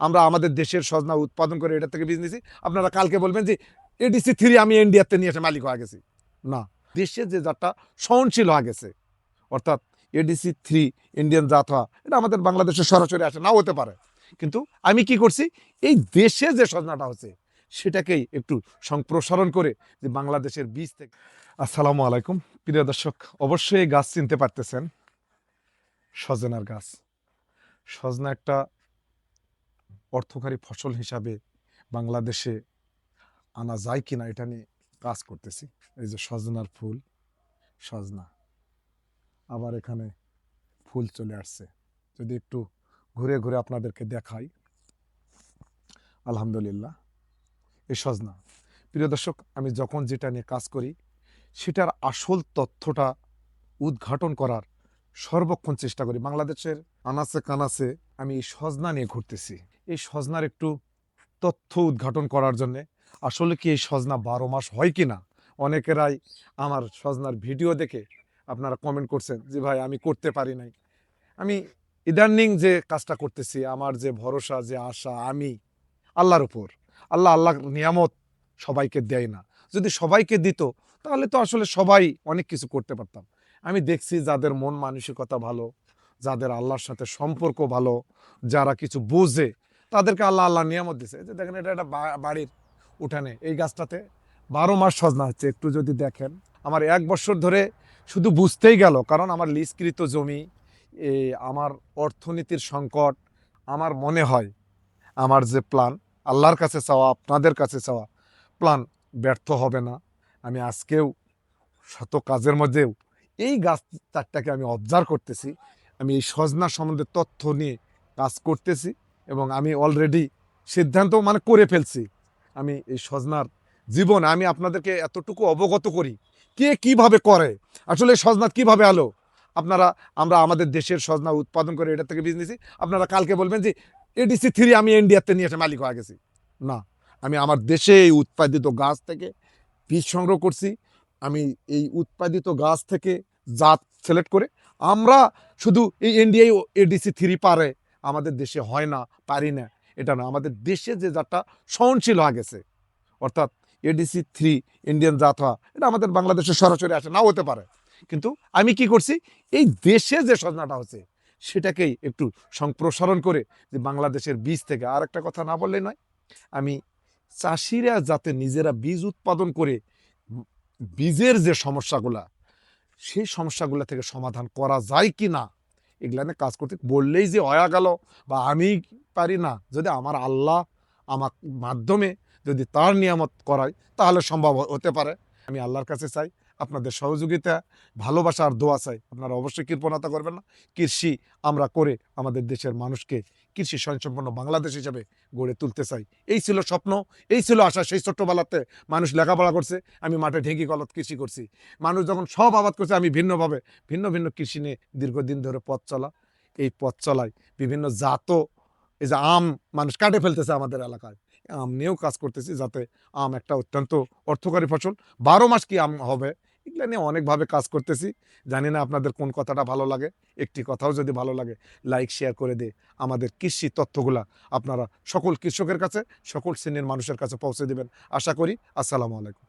আমরা আমাদের দেশের সজনা উৎপাদন করে এটা থেকে বিজনেসি আপনারা কালকে বলবেন যে এডিসি থ্রি আমি ইন্ডিয়াতে নিয়ে এসে মালিক হয়ে গেছি। না, দেশে যে জাতটা সহনশীল হয়ে গেছে, অর্থাৎ এডিসি থ্রি ইন্ডিয়ান জাত হওয়া, এটা আমাদের বাংলাদেশে সরাসরি আসে, নাও হতে পারে। কিন্তু আমি কি করছি, এই দেশে যে সজনাটা হচ্ছে, সেটাকেই একটু সম্প্রসারণ করে যে বাংলাদেশের বীজ থেকে আসসালামু আলাইকুম। প্রিয় দর্শক, অবশ্যই গাছ চিনতে পারতেছেন, সজনার গাছ। সজনা একটা অর্থকারী ফসল হিসাবে বাংলাদেশে আনা যায় কিনা এটা নিয়ে কাজ করতেছি। এই যে সজনার ফুল, সজনা। আবার এখানে ফুল চলে আসছে। যদি একটু ঘুরে ঘুরে আপনাদেরকে দেখাই। আলহামদুলিল্লাহ। এই সজনা। প্রিয় দর্শক, আমি যখন যেটা নিয়ে কাজ করি, সেটার আসল তথ্যটা উদ্ঘাটন করার সর্বক্ষণ চেষ্টা করি। বাংলাদেশের আনাচে কানাচে আমি এই সজনা নিয়ে ঘুরতেছি। এই সজনার একটু তথ্য উদ্ঘাটন করার জন্যে। আসলে কি এই সজনা বারো মাস হয় কি না? অনেকেরাই আমার সজনার ভিডিও দেখে আপনারা কমেন্ট করছেন যে, ভাই, আমি করতে পারি নাই। আমি ইদানিং যে কাজটা করতেছি, আমার যে ভরসা, যে আশা, আমি আল্লাহর উপর। আল্লাহ আল্লাহ নিয়ামত সবাইকে দেয় না। যদি সবাইকে দিত, তাহলে তো আসলে সবাই অনেক কিছু করতে পারতাম। আমি দেখছি যাদের মন মানসিকতা ভালো, যাদের আল্লাহর সাথে সম্পর্ক ভালো, যারা কিছু বোঝে তাদেরকে আল্লাহ আল্লাহ নিয়ামত দিছে। যে দেখেন, এটা একটা বাড়ির উঠানে। এই গাছটাতে বারো মাস সজনা হচ্ছে, একটু যদি দেখেন। আমার এক বছর ধরে শুধু বুঝতেই গেল, কারণ আমার লিজকৃত জমি আমার অর্থনীতির সংকট, আমার মনে হয়, আমার যে প্ল্যান আল্লাহর কাছে চাওয়া, আপনাদের কাছে চাওয়া প্ল্যান ব্যর্থ হবে না। আমি আজকেও শত কাজের মধ্যেও এই গাছ চারটাকে আমি অবজার্ভ করতেছি। আমি এই সজনা সম্বন্ধে তথ্য নিয়ে কাজ করতেছি। এবং আমি অলরেডি সিদ্ধান্ত মানে করে ফেলছি। আমি এই সজনার জীবন, আমি আপনাদেরকে এতটুকু অবগত করি। কে কীভাবে করে? আসলে সজনা কীভাবে আলো? আপনারা, আমরা আমাদের দেশের সজনা উৎপাদন করে এটা থেকে বিজনেসি আপনারা কালকে বলবেন যে এডিসি থ্রি আমি ইন্ডিয়াতে নিয়ে এসে মালিক হয়ে গেছি। না, আমি আমার দেশে এই উৎপাদিত গাছ থেকে বীজ সংগ্রহ করছি। আমি এই উৎপাদিত গাছ থেকে জাত সিলেক্ট করে আমরা শুধু এই ইন্ডিয়ায় এডিসি থ্রি পারে। আমাদের দেশে হয় না, পারি না। এটা না, আমাদের দেশে যে জাতটা সহনশীল হয়ে গেছে, অর্থাৎ এডিসি থ্রি ইন্ডিয়ান জাত হওয়া, এটা আমাদের বাংলাদেশে সরাসরি আসে, নাও হতে পারে। কিন্তু আমি কি করছি, এই দেশে যে সজনাটা হচ্ছে, সেটাকেই একটু সম্প্রসারণ করে যে বাংলাদেশের বীজ থেকে, আর একটা কথা না বললেই নয়, আমি চাষিরা যাতে নিজেরা বীজ উৎপাদন করে, বীজের যে সমস্যাগুলা, সেই সমস্যাগুলো থেকে সমাধান করা যায় কি না এগুলা নিয়ে কাজ করতে, বললেই যে হয়া গেল বা আমি পারি না, যদি আমার আল্লাহ আমার মাধ্যমে যদি তার নিয়ামত করায়, তাহলে সম্ভব হতে পারে। আমি আল্লাহর কাছে চাই আপনাদের সহযোগিতা, ভালোবাসা আর দোয়া চাই। আপনারা অবশ্যই কৃপণতা করবেন না। কৃষি আমরা করে আমাদের দেশের মানুষকে কৃষি স্বয়ংসম্পন্ন বাংলাদেশ হিসেবে গড়ে তুলতে চাই। এই ছিল স্বপ্ন, এই ছিল আশা। সেই ছোট্টবেলাতে মানুষ লেখাপড়া করছে, আমি মাঠে ঢেঁকি কলত কৃষি করছি। মানুষ যখন সব আবাদ করছে, আমি ভিন্নভাবে, ভিন্ন ভিন্ন কৃষি নিয়ে দীর্ঘদিন ধরে পথ চলা। এই পথ চলায় বিভিন্ন জাত এই যে আম মানুষ কাটে ফেলতেছে আমাদের এলাকায়। আম নিয়েও কাজ করতেছি যাতে আম একটা অত্যন্ত অর্থকারী ফসল। বারো মাস কি আম হবে? এগুলো নিয়ে অনেকভাবে কাজ করতেছি। জানি না আপনাদের কোন কথাটা ভালো লাগে। একটি কথাও যদি ভালো লাগে, লাইক, শেয়ার করে দিয়ে আমাদের কৃষি তথ্যগুলা আপনারা সকল কৃষকের কাছে, সকল শ্রেণির মানুষের কাছে পৌঁছে দেবেন। আশা করি। আসসালামু আলাইকুম।